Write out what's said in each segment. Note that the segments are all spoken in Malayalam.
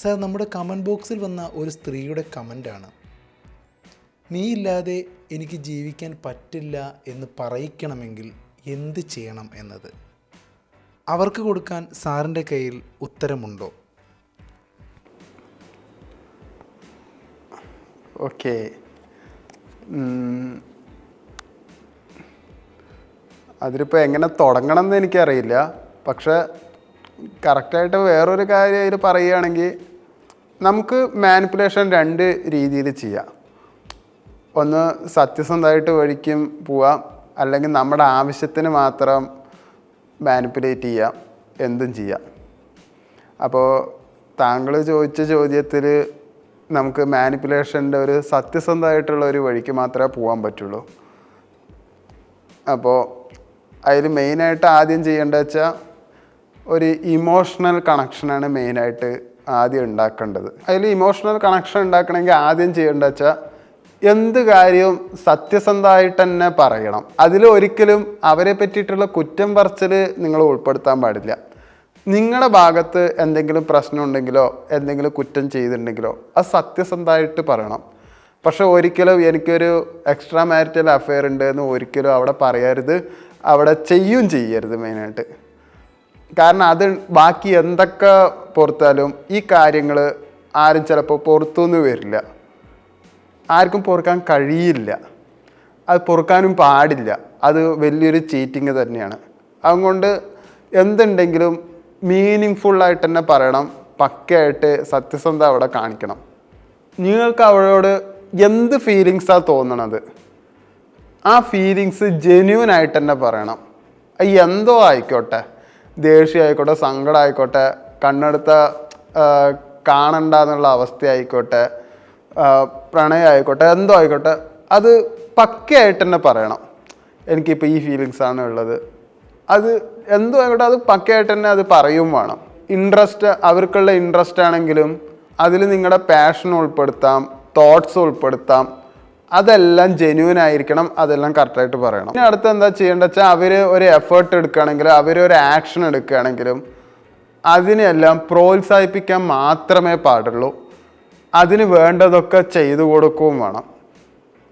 സാർ നമ്മുടെ കമന്റ് ബോക്സിൽ വന്ന ഒരു സ്ത്രീയുടെ കമന്റാണ് നീ ഇല്ലാതെ എനിക്ക് ജീവിക്കാൻ പറ്റില്ല എന്ന് പറയിക്കണമെങ്കിൽ എന്ത് ചെയ്യണം എന്നത്? അവർക്ക് കൊടുക്കാൻ സാറിന്റെ കയ്യിൽ ഉത്തരമുണ്ടോ? ഓക്കെ. അതിലിപ്പോൾ എങ്ങനെ തുടങ്ങണം എന്ന് എനിക്കറിയില്ല. പക്ഷെ കറക്റ്റായിട്ട് വേറൊരു കാര്യം അതിൽ പറയുകയാണെങ്കിൽ നമുക്ക് മാനിപ്പുലേഷൻ രണ്ട് രീതിയിൽ ചെയ്യാം. ഒന്ന് സത്യസന്ധമായിട്ട് വഴിക്കും പോവാം. അല്ലെങ്കിൽ നമ്മുടെ ആവശ്യത്തിന് മാത്രം മാനിപ്പുലേറ്റ് ചെയ്യാം. എന്തും ചെയ്യാം. അപ്പോൾ താങ്കൾ ചോദിച്ച ചോദ്യത്തിൽ നമുക്ക് മാനിപ്പുലേഷന്റെ ഒരു സത്യസന്ധമായിട്ടുള്ള ഒരു വഴിക്ക് മാത്രമേ പോകാൻ പറ്റുള്ളൂ. അപ്പോൾ അതിൽ മെയിനായിട്ട് ആദ്യം ചെയ്യേണ്ടത് വെച്ചാൽ ഒരു ഇമോഷണൽ കണക്ഷനാണ് മെയിനായിട്ട് ആദ്യം ഉണ്ടാക്കേണ്ടത്. അതിൽ ഇമോഷണൽ കണക്ഷൻ ഉണ്ടാക്കണമെങ്കിൽ ആദ്യം ചെയ്യേണ്ടത് വെച്ചാൽ എന്ത് കാര്യവും സത്യസന്ധമായിട്ട് തന്നെ പറയണം. അതിൽ ഒരിക്കലും അവരെ പറ്റിയിട്ടുള്ള കുറ്റം പറച്ചിൽ നിങ്ങൾ ഉൾപ്പെടുത്താൻ പാടില്ല. നിങ്ങളുടെ ഭാഗത്ത് എന്തെങ്കിലും പ്രശ്നം ഉണ്ടെങ്കിലോ എന്തെങ്കിലും കുറ്റം ചെയ്തിട്ടുണ്ടെങ്കിലോ അത് സത്യസന്ധമായിട്ട് പറയണം. പക്ഷേ ഒരിക്കലും എനിക്കൊരു എക്സ്ട്രാ മാരിറ്റൽ അഫെയർ ഉണ്ട് എന്ന് ഒരിക്കലും അവിടെ പറയരുത്. അവിടെ ചെയ്യും ചെയ്യരുത് മെയിനായിട്ട് കാരണം അത് ബാക്കി എന്തൊക്കെ പുറത്താലും ഈ കാര്യങ്ങൾ ആരും ചിലപ്പോൾ പുറത്തുനിന്ന് വരില്ല. ആർക്കും പൊറുക്കാൻ കഴിയില്ല. അത് പൊറുക്കാനും പാടില്ല. അത് വലിയൊരു ചീറ്റിങ് തന്നെയാണ്. അതുകൊണ്ട് എന്തുണ്ടെങ്കിലും മീനിങ് ഫുള്ളായിട്ട് തന്നെ പറയണം. പക്കയായിട്ട് സത്യസന്ധത അവിടെ കാണിക്കണം. നിങ്ങൾക്ക് അവളോട് എന്ത് ഫീലിങ്സാണ് തോന്നണത്? ആ ഫീലിങ്സ് ജെന്യൂൻ ആയിട്ട് തന്നെ പറയണം. എന്തോ ആയിക്കോട്ടെ. ദേഷ്യം ആയിക്കോട്ടെ സങ്കടം ആയിക്കോട്ടെ കണ്ണെടുത്ത കാണണ്ട എന്നുള്ള അവസ്ഥ ആയിക്കോട്ടെ പ്രണയം ആയിക്കോട്ടെ എന്തോ ആയിക്കോട്ടെ അത് പക്കയായിട്ട് തന്നെ പറയണം. എനിക്കിപ്പോൾ ഈ ഫീലിങ്സ് ആണ് ഉള്ളത്. അത് എന്തോ ആയിക്കോട്ടെ അത് പക്കയായിട്ട് തന്നെ അത് പറയും വേണം. ഇൻട്രസ്റ്റ് അവർക്കുള്ള ഇൻട്രസ്റ്റ് ആണെങ്കിലും അതിൽ നിങ്ങളുടെ പാഷൻ ഉൾപ്പെടുത്താം തോട്ട്സ് ഉൾപ്പെടുത്താം അതെല്ലാം ജെന്യൂൻ ആയിരിക്കണം അതെല്ലാം കറക്റ്റായിട്ട് പറയണം. ഇനി അടുത്ത് എന്താ ചെയ്യേണ്ടത് വെച്ചാൽ അവർ ഒരു എഫേർട്ട് എടുക്കുകയാണെങ്കിലും അവർ ഒരു ആക്ഷൻ എടുക്കുകയാണെങ്കിലും അതിനെല്ലാം പ്രോത്സാഹിപ്പിക്കാൻ മാത്രമേ പാടുള്ളൂ. അതിന് വേണ്ടതൊക്കെ ചെയ്തു കൊടുക്കുകയും വേണം.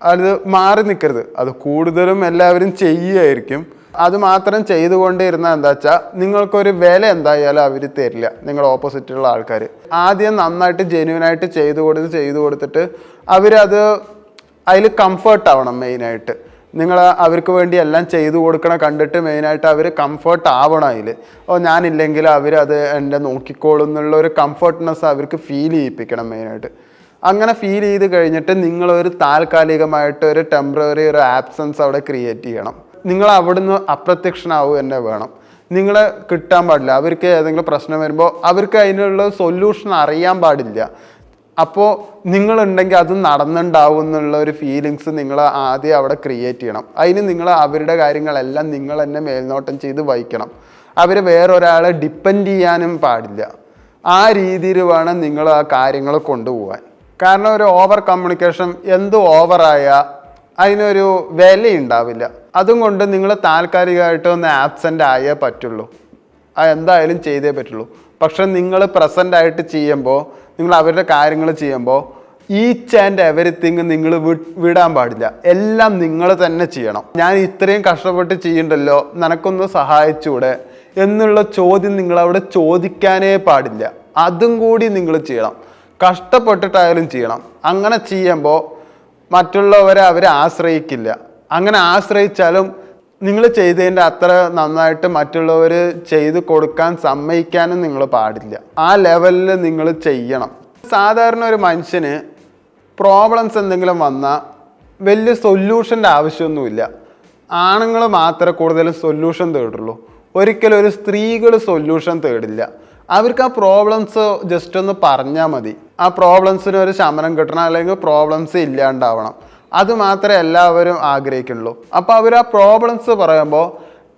അത് മാറി നിൽക്കരുത്. അത് കൂടുതലും എല്ലാവരും ചെയ്യുമായിരിക്കും അത് മാത്രം ചെയ്തുകൊണ്ടിരുന്നാൽ എന്താ വെച്ചാൽ നിങ്ങൾക്കൊരു വില എന്തായാലും അവർ തരില്ല. നിങ്ങളുടെ ഓപ്പോസിറ്റുള്ള ആൾക്കാർ ആദ്യം നന്നായിട്ട് ജെന്യൂനായിട്ട് ചെയ്തു കൊടുത്ത് ചെയ്തു കൊടുത്തിട്ട് അവരത് അതിൽ കംഫർട്ട് ആവണം മെയിനായിട്ട് നിങ്ങൾ അവർക്ക് വേണ്ടി എല്ലാം ചെയ്തു കൊടുക്കണം കണ്ടിട്ട് മെയിനായിട്ട് അവർ കംഫർട്ട് ആവണം അതിൽ ഓ ഞാനില്ലെങ്കിൽ അവരത് എന്റെ നോക്കിക്കോളും എന്നുള്ള ഒരു കംഫർട്ട്നെസ് അവർക്ക് ഫീൽ ചെയ്യിപ്പിക്കണം മെയിനായിട്ട് അങ്ങനെ ഫീൽ ചെയ്ത് കഴിഞ്ഞിട്ട് നിങ്ങളൊരു താൽക്കാലികമായിട്ട് ഒരു ടെമ്പററി ഒരു ആബ്സെൻസ് അവിടെ ക്രിയേറ്റ് ചെയ്യണം. നിങ്ങൾ അവിടുന്ന് അപ്രത്യക്ഷനാവുക തന്നെ വേണം. നിങ്ങൾ കിട്ടാൻ പാടില്ല. അവർക്ക് ഏതെങ്കിലും പ്രശ്നം വരുമ്പോൾ അവർക്ക് അതിനുള്ള സൊല്യൂഷൻ അറിയാൻ പാടില്ല. അപ്പോൾ നിങ്ങളുണ്ടെങ്കിൽ അത് നടന്നുണ്ടാവും എന്നുള്ള ഒരു ഫീലിങ്സ് നിങ്ങൾ ആദ്യം അവിടെ ക്രിയേറ്റ് ചെയ്യണം. അതിന് നിങ്ങൾ അവരുടെ കാര്യങ്ങളെല്ലാം നിങ്ങൾ തന്നെ മേൽനോട്ടം ചെയ്ത് വഹിക്കണം. അവർ വേറൊരാളെ ഡിപ്പെൻഡ് ചെയ്യാനും പാടില്ല. ആ രീതിയിൽ വേണം നിങ്ങൾ ആ കാര്യങ്ങൾ കൊണ്ടുപോകാൻ. കാരണം ഒരു ഓവർ കമ്മ്യൂണിക്കേഷൻ എന്ത് ഓവറായ അതിനൊരു വിലയുണ്ടാവില്ല. അതും കൊണ്ട് നിങ്ങൾ താൽക്കാലികമായിട്ട് ഒന്ന് ആബ്സെന്റ് ആയേ പറ്റുള്ളൂ. അത് എന്തായാലും ചെയ്തേ പറ്റുള്ളൂ. പക്ഷെ നിങ്ങൾ പ്രസന്റ് ആയിട്ട് ചെയ്യുമ്പോൾ നിങ്ങൾ അവരുടെ കാര്യങ്ങൾ ചെയ്യുമ്പോൾ ഈച്ച് ആൻഡ് എവറിത്തിങ് നിങ്ങൾ വിടാൻ പാടില്ല. എല്ലാം നിങ്ങൾ തന്നെ ചെയ്യണം. ഞാൻ ഇത്രയും കഷ്ടപ്പെട്ട് ചെയ്യണ്ടല്ലോ നിനക്കൊന്ന് സഹായിച്ചൂടെ എന്നുള്ള ചോദ്യം നിങ്ങൾ അവിടെ ചോദിക്കാനേ പാടില്ല. അതും കൂടി നിങ്ങൾ ചെയ്യണം. കഷ്ടപ്പെട്ടിട്ടായാലും ചെയ്യണം. അങ്ങനെ ചെയ്യുമ്പോൾ മറ്റുള്ളവരെ അവരെ ആശ്രയിക്കില്ല. അങ്ങനെ ആശ്രയിച്ചാലും നിങ്ങൾ ചെയ്തതിന്റെ അത്ര നന്നായിട്ട് മറ്റുള്ളവർ ചെയ്ത് കൊടുക്കാൻ സമ്മതിക്കാനും നിങ്ങൾ പാടില്ല. ആ ലെവലിൽ നിങ്ങൾ ചെയ്യണം. സാധാരണ ഒരു മനുഷ്യന് പ്രോബ്ലംസ് എന്തെങ്കിലും വന്നാൽ വലിയ സൊല്യൂഷന്റെ ആവശ്യമൊന്നുമില്ല. ആണുങ്ങൾ മാത്രമേ കൂടുതലും സൊല്യൂഷൻ തേടുള്ളൂ. ഒരിക്കലും ഒരു സ്ത്രീകൾ സൊല്യൂഷൻ തേടില്ല. അവർക്ക് ആ പ്രോബ്ലംസ് ജസ്റ്റ് ഒന്ന് പറഞ്ഞാൽ മതി. ആ പ്രോബ്ലംസിന് ഒരു ശമനം കിട്ടണം അല്ലെങ്കിൽ പ്രോബ്ലംസ് ഇല്ലാണ്ടാവണം. അത് മാത്രമേ എല്ലാവരും ആഗ്രഹിക്കുള്ളൂ അപ്പോൾ അവർ ആ പ്രോബ്ലംസ് പറയുമ്പോൾ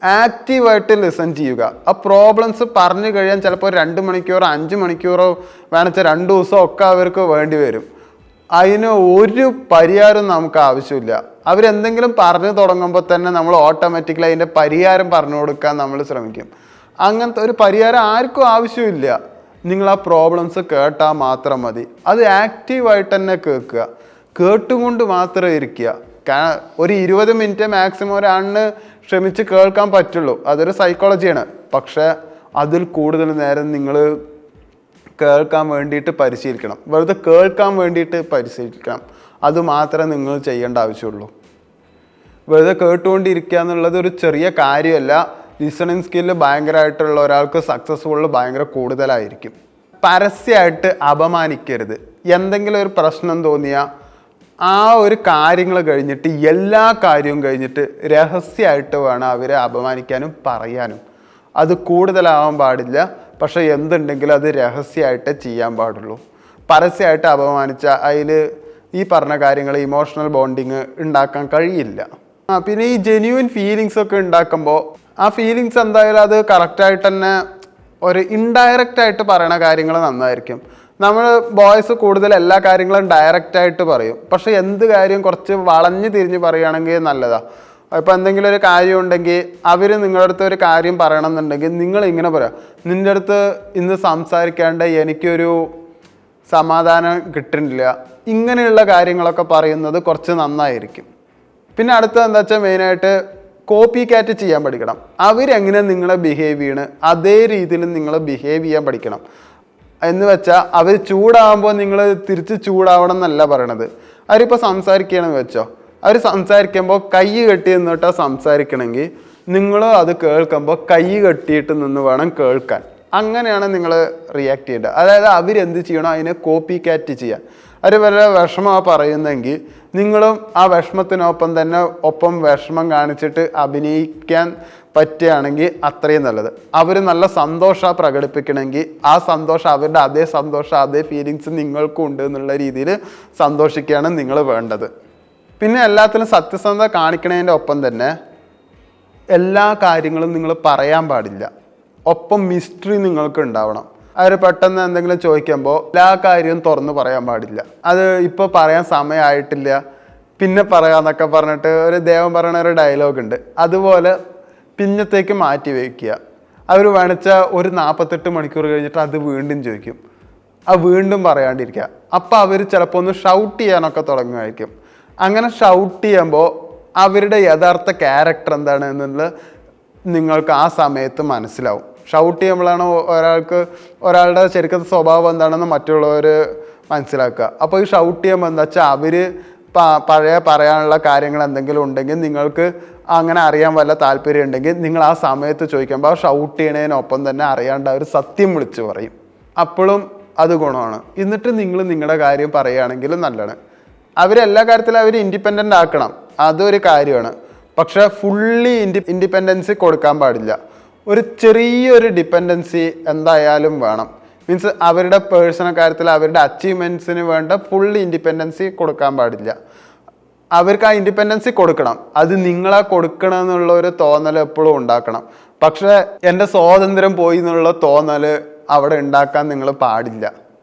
ആക്റ്റീവായിട്ട് ലിസൺ ചെയ്യുക. ആ പ്രോബ്ലംസ് പറഞ്ഞു കഴിയാൻ ചിലപ്പോൾ രണ്ട് മണിക്കൂറോ അഞ്ച് മണിക്കൂറോ വേണമെച്ചാൽ രണ്ട് ദിവസമോ ഒക്കെ അവർക്ക് വേണ്ടി വരും. അതിന് ഒരു പരിഹാരം നമുക്ക് ആവശ്യമില്ല. അവരെന്തെങ്കിലും പറഞ്ഞു തുടങ്ങുമ്പോൾ തന്നെ നമ്മൾ ഓട്ടോമാറ്റിക്കലി അതിന്റെ പരിഹാരം പറഞ്ഞു കൊടുക്കാൻ നമ്മൾ ശ്രമിക്കും. അങ്ങനത്തെ ഒരു പരിഹാരം ആർക്കും ആവശ്യമില്ല. നിങ്ങൾ ആ പ്രോബ്ലംസ് കേട്ടാൽ മാത്രം മതി. അത് ആക്റ്റീവായിട്ട് തന്നെ കേൾക്കുക. കേട്ടുകൊണ്ട് മാത്രം ഇരിക്കുക. ഒരു ഇരുപത് മിനിറ്റ് മാക്സിമം ഒരാളിന് ശ്രമിച്ച് കേൾക്കാൻ പറ്റുള്ളൂ. അതൊരു സൈക്കോളജിയാണ് പക്ഷേ അതിൽ കൂടുതൽ നേരം നിങ്ങൾ കേൾക്കാൻ വേണ്ടിയിട്ട് പരിശീലിക്കണം. വെറുതെ കേൾക്കാൻ വേണ്ടിയിട്ട് പരിശീലിക്കണം. അത് മാത്രമേ നിങ്ങൾ ചെയ്യേണ്ട ആവശ്യമുള്ളൂ. വെറുതെ കേട്ടുകൊണ്ടിരിക്കുക എന്നുള്ളത് ഒരു ചെറിയ കാര്യമല്ല. ലിസണിങ് സ്കില്ല് ഭയങ്കരമായിട്ടുള്ള ഒരാൾക്ക് സക്സസ്ഫുൾ ഭയങ്കര കൂടുതലായിരിക്കും. പരസ്യമായിട്ട് അപമാനിക്കരുത്. എന്തെങ്കിലും ഒരു പ്രശ്നം തോന്നിയാൽ ആ ഒരു കാര്യങ്ങൾ കഴിഞ്ഞിട്ട് എല്ലാ കാര്യവും കഴിഞ്ഞിട്ട് രഹസ്യമായിട്ട് വേണം അവരെ അപമാനിക്കാനും പറയാനും. അത് കൂടുതലാവാൻ പാടില്ല. പക്ഷെ എന്തുണ്ടെങ്കിലും അത് രഹസ്യമായിട്ട് ചെയ്യാൻ പാടുള്ളൂ. പരസ്യമായിട്ട് അപമാനിച്ച അതിൽ ഈ പറഞ്ഞ കാര്യങ്ങൾ ഇമോഷണൽ ബോണ്ടിങ് ഉണ്ടാക്കാൻ കഴിയില്ല. ആ പിന്നെ ഈ ജെന്യൂൻ ഫീലിങ്സ് ഒക്കെ ഉണ്ടാക്കുമ്പോൾ ആ ഫീലിങ്സ് എന്തായാലും അത് കറക്റ്റായിട്ട് തന്നെ ഒരു ഇൻഡയറക്റ്റ് ആയിട്ട് പറയണ കാര്യങ്ങൾ നന്നായിരിക്കും. നമ്മൾ ബോയ്സ് കൂടുതൽ എല്ലാ കാര്യങ്ങളും ഡയറക്റ്റ് ആയിട്ട് പറയും. പക്ഷെ എന്ത് കാര്യം കുറച്ച് വളഞ്ഞു തിരിഞ്ഞ് പറയുകയാണെങ്കിൽ നല്ലതാ. ഇപ്പം എന്തെങ്കിലും ഒരു കാര്യം ഉണ്ടെങ്കിൽ അവർ നിങ്ങളുടെ അടുത്ത് ഒരു കാര്യം പറയണം എന്നുണ്ടെങ്കിൽ നിങ്ങൾ ഇങ്ങനെ പറയാം നിന്റെ അടുത്ത് ഇന്ന് സംസാരിക്കാണ്ട് എനിക്കൊരു സമാധാനം കിട്ടുന്നില്ല. ഇങ്ങനെയുള്ള കാര്യങ്ങളൊക്കെ പറയുന്നത് കുറച്ച് നന്നായിരിക്കും. പിന്നെ അടുത്തത് എന്താ വെച്ചാൽ മെയിനായിട്ട് കോപ്പി കാറ്റ് ചെയ്യാൻ പഠിക്കണം. അവരെങ്ങനെ നിങ്ങളെ ബിഹേവ് ചെയ്യണ് അതേ രീതിയിൽ നിങ്ങൾ ബിഹേവ് ചെയ്യാൻ പഠിക്കണം. എന്ന് വെച്ചാൽ അവർ ചൂടാകുമ്പോൾ നിങ്ങൾ തിരിച്ച് ചൂടാവണം എന്നല്ല പറയണത്. അവരിപ്പോൾ സംസാരിക്കണമെന്ന് വെച്ചോ. അവർ സംസാരിക്കുമ്പോൾ കൈ കെട്ടി നിന്നിട്ടാ സംസാരിക്കണമെങ്കിൽ നിങ്ങൾ അത് കേൾക്കുമ്പോൾ കൈ കെട്ടിയിട്ട് നിന്ന് വേണം കേൾക്കാൻ. അങ്ങനെയാണ് നിങ്ങൾ റിയാക്ട് ചെയ്യേണ്ടത്. അതായത് അവരെന്ത് ചെയ്യണോ അതിനെ കോപ്പി കാറ്റ് ചെയ്യാൻ അവർ വല്ല വിഷമമാണ് പറയുന്നെങ്കിൽ നിങ്ങളും ആ വിഷമത്തിനൊപ്പം തന്നെ ഒപ്പം വിഷമം കാണിച്ചിട്ട് അഭിനയിക്കാൻ പറ്റുകയാണെങ്കിൽ അത്രയും നല്ലത്. അവർ നല്ല സന്തോഷം പ്രകടിപ്പിക്കണമെങ്കിൽ ആ സന്തോഷം അവരുടെ അതേ സന്തോഷം അതേ ഫീലിങ്സ് നിങ്ങൾക്കും ഉണ്ട് എന്നുള്ള രീതിയിൽ സന്തോഷിക്കുകയാണ് നിങ്ങൾ വേണ്ടത്. പിന്നെ എല്ലാത്തിലും സത്യസന്ധത കാണിക്കണതിന്റെ ഒപ്പം തന്നെ എല്ലാ കാര്യങ്ങളും നിങ്ങൾ പറയാൻ പാടില്ല. ഒപ്പം മിസ്റ്ററി നിങ്ങൾക്ക് ഉണ്ടാവണം. അവർ പെട്ടെന്ന് എന്തെങ്കിലും ചോദിക്കുമ്പോൾ എല്ലാ കാര്യവും തുറന്ന് പറയാൻ പാടില്ല. അത് ഇപ്പോൾ പറയാൻ സമയമായിട്ടില്ല. പിന്നെ പറയാന്നൊക്കെ പറഞ്ഞിട്ട് ഒരു ദേവം പറയണ ഒരു ഡയലോഗ് ഉണ്ട്. അതുപോലെ പിന്നത്തേക്ക് മാറ്റി വയ്ക്കുക അവർ വേണിച്ച ഒരു നാൽപ്പത്തെട്ട് മണിക്കൂർ കഴിഞ്ഞിട്ട് അത് വീണ്ടും ചോദിക്കും. ആ വീണ്ടും പറയാണ്ടിരിക്കുക. അപ്പോൾ അവർ ചിലപ്പോൾ ഒന്ന് ഷൗട്ട് ചെയ്യാനൊക്കെ തുടങ്ങുമായിരിക്കും. അങ്ങനെ ഷൗട്ട് ചെയ്യുമ്പോൾ അവരുടെ യഥാർത്ഥ ക്യാരക്ടർ എന്താണ് എന്നുള്ളത് നിങ്ങൾക്ക് ആ സമയത്ത് മനസ്സിലാവും. ഷൗട്ട് ചെയ്യുമ്പോഴാണ് ഒരാൾക്ക് ഒരാളുടെ ശരിക്കത്തെ സ്വഭാവം എന്താണെന്ന് മറ്റുള്ളവർ മനസ്സിലാക്കുക. അപ്പോൾ ഈ ഷൗട്ട് ചെയ്യുമ്പോൾ എന്താ വെച്ചാൽ അവർ പഴയ പറയാനുള്ള കാര്യങ്ങൾ എന്തെങ്കിലും ഉണ്ടെങ്കിൽ നിങ്ങൾക്ക് അങ്ങനെ അറിയാൻ വല്ല താല്പര്യം ഉണ്ടെങ്കിൽ നിങ്ങൾ ആ സമയത്ത് ചോദിക്കുമ്പോൾ ഷൗട്ട് ചെയ്യണതിനൊപ്പം തന്നെ അറിയാണ്ട് അവർ സത്യം വിളിച്ച് പറയും. അപ്പോഴും അത് ഗുണമാണ്. എന്നിട്ട് നിങ്ങൾ നിങ്ങളുടെ കാര്യം പറയുകയാണെങ്കിൽ നല്ലതാണ്. അവരെല്ലാ കാര്യത്തിലും അവർ ഇൻഡിപെൻഡന്റ് ആക്കണം. അതൊരു കാര്യമാണ്. പക്ഷേ ഫുള്ളി ഇൻഡി ഇൻഡിപെൻഡൻസി കൊടുക്കാൻ പാടില്ല. ഒരു ചെറിയൊരു ഡിപ്പെൻഡൻസി എന്തായാലും വേണം. മീൻസ് അവരുടെ പേഴ്സണൽ കാര്യത്തിൽ അവരുടെ അച്ചീവ്മെന്റ്സിന് വേണ്ട ഫുൾ ഇൻഡിപെൻഡൻസി കൊടുക്കാൻ പാടില്ല. അവർക്ക് ആ ഇൻഡിപെൻഡൻസി കൊടുക്കണം. അത് നിങ്ങളാ കൊടുക്കണം എന്നുള്ള ഒരു തോന്നൽ എപ്പോഴും ഉണ്ടാക്കണം. പക്ഷേ എന്റെ സ്വാതന്ത്ര്യം പോയി എന്നുള്ള തോന്നൽ അവിടെ ഉണ്ടാക്കാൻ നിങ്ങൾ പാടില്ല.